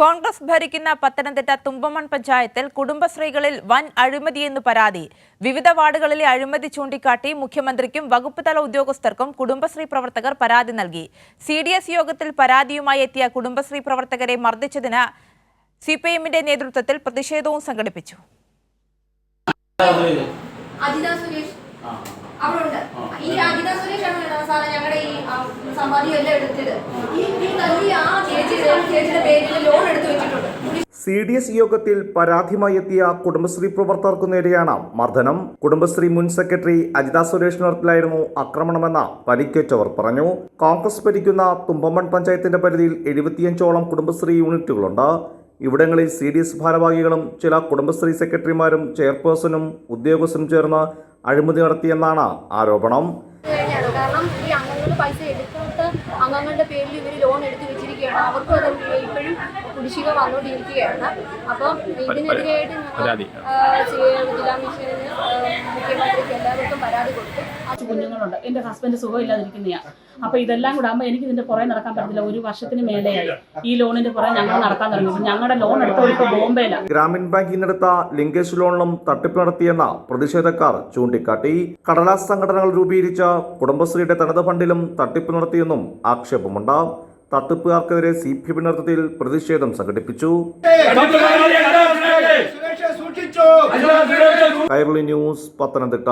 കോൺഗ്രസ് ഭരിക്കുന്ന പത്തനംതിട്ട തുമ്പമൺ പഞ്ചായത്തിൽ കുടുംബശ്രീകളിൽ വൻ അഴിമതിയെന്ന് പരാതി. വിവിധ വാർഡുകളിലെ അഴിമതി ചൂണ്ടിക്കാട്ടി മുഖ്യമന്ത്രിക്കും വകുപ്പ് തല ഉദ്യോഗസ്ഥർക്കും കുടുംബശ്രീ പ്രവർത്തകർ പരാതി നൽകി. സി യോഗത്തിൽ പരാതിയുമായി എത്തിയ കുടുംബശ്രീ പ്രവർത്തകരെ മർദ്ദിച്ചതിന് സിപിഐഎമ്മിന്റെ നേതൃത്വത്തിൽ പ്രതിഷേധവും സംഘടിപ്പിച്ചു. അവിടെ ഉണ്ട് ഈ അജിത സുരേഷ് ഞങ്ങളുടെ ഈ സമാധി എല്ലാം എടുത്തത് സി ഡി എസ് യോഗത്തിൽ പരാതിയുമായി എത്തിയ കുടുംബശ്രീ പ്രവർത്തകർക്കു നേരെയാണ് മർദ്ദനം. കുടുംബശ്രീ മുൻ സെക്രട്ടറി അജിത സുരേഷ് നേതൃത്വത്തിലായിരുന്നു ആക്രമണമെന്ന് പരിക്കേറ്റവർ പറഞ്ഞു. കോൺഗ്രസ് ഭരിക്കുന്ന തുമ്പമൺ പഞ്ചായത്തിന്റെ പരിധിയിൽ എഴുപത്തിയഞ്ചോളം കുടുംബശ്രീ യൂണിറ്റുകളുണ്ട്. ഇവിടങ്ങളിൽ സി ഡി എസ് ഭാരവാഹികളും ചില കുടുംബശ്രീ സെക്രട്ടറിമാരും ചെയർപേഴ്സണും ഉദ്യോഗസ്ഥനും ചേർന്ന് അഴിമതി നടത്തിയെന്നാണ് ആരോപണം. കാരണം ഈ പൈസ അംഗങ്ങളുടെ പേരിൽ ഇവർ ലോൺ എടുത്ത് വെച്ചിരിക്കുകയാണ് അവർക്കും അത് ഇപ്പോഴും കുടിശ്ശിക വന്നുകൊണ്ടിരിക്കുകയാണ്. അപ്പം ഇതിനെതിരെയായിട്ട് ജില്ലാ മിഷന് മുഖ്യമന്ത്രിക്ക് എല്ലാവർക്കും പരാതി കൊടുത്തു. കുഞ്ഞുങ്ങളുണ്ട്. എന്റെ ഹസ്ബൻഡ് സുഖമില്ലാതിരിക്കുന്നതാണ് അപ്പോൾ ഇതെല്ലാം കൂടെ ആകുമ്പോൾ എനിക്ക് ഇതിന്റെ പുറകെ നടക്കാൻ പറ്റില്ല ഒരു വർഷത്തിന് മേലെയായി. ഈ ലോണിന്റെ പുറകെ ഞങ്ങൾ നടക്കാൻ തുടങ്ങി. ഞങ്ങളുടെ ലോൺ എടുത്തോളിപ്പോ ഇപ്പോൾ ബോംബെയിലാണ് ഗ്രാമീൺ ബാങ്കിൽ നിന്നെടുത്ത ലിങ്കേജ് ലോണിലും തട്ടിപ്പ് നടത്തിയെന്ന പ്രതിഷേധക്കാർ ചൂണ്ടിക്കാട്ടി. കടലാസ് സംഘടനകൾ രൂപീകരിച്ച കുടുംബശ്രീയുടെ തനത് ഫണ്ടിലും തട്ടിപ്പ് നടത്തിയെന്നും ആക്ഷേപമുണ്ട്. തട്ടിപ്പുകാർക്കെതിരെ സി പി എം നേതൃത്വത്തിൽ പ്രതിഷേധം സംഘടിപ്പിച്ചു. കൈരളി ന്യൂസ് പത്തനംതിട്ട.